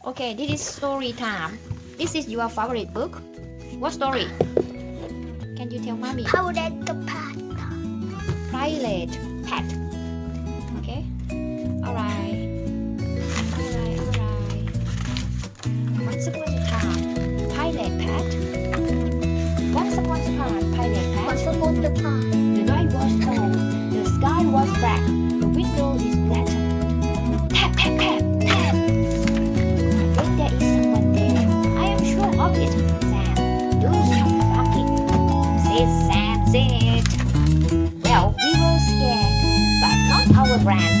Okay, this is story time. This is your favorite book. What story? Can you tell mommy? Powdered the pot. Pilot pet. Okay. Alright. Alright, alright. Once upon a time, pilot pet. Once upon a time, pilot pet. What's about the pot? Sure. Sam, do stop talking. Sit, Sam, sit. Well, we were scared, but not our brand.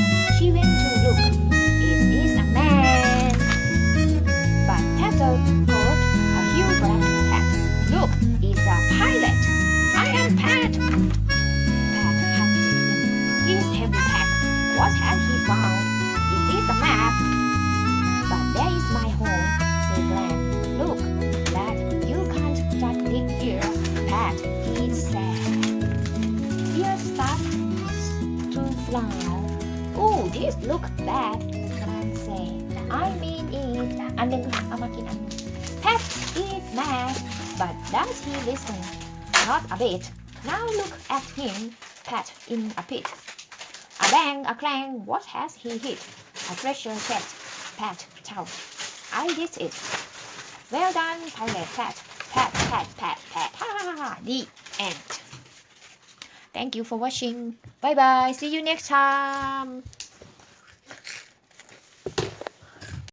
flower. Oh, this looks bad, Man say. I mean it. I Ang ganda ng amakin ang pet Is mad. But does he listen? Not a bit. Now look at him, pat in a pit. A bang, a clang, what has he hit? A treasure cat, pat, tout. I did it. Well done, pirate pat, pat, pat, pat, pat, ha ha ha ha, the end. Thank you for watching. Bye bye. See you next time.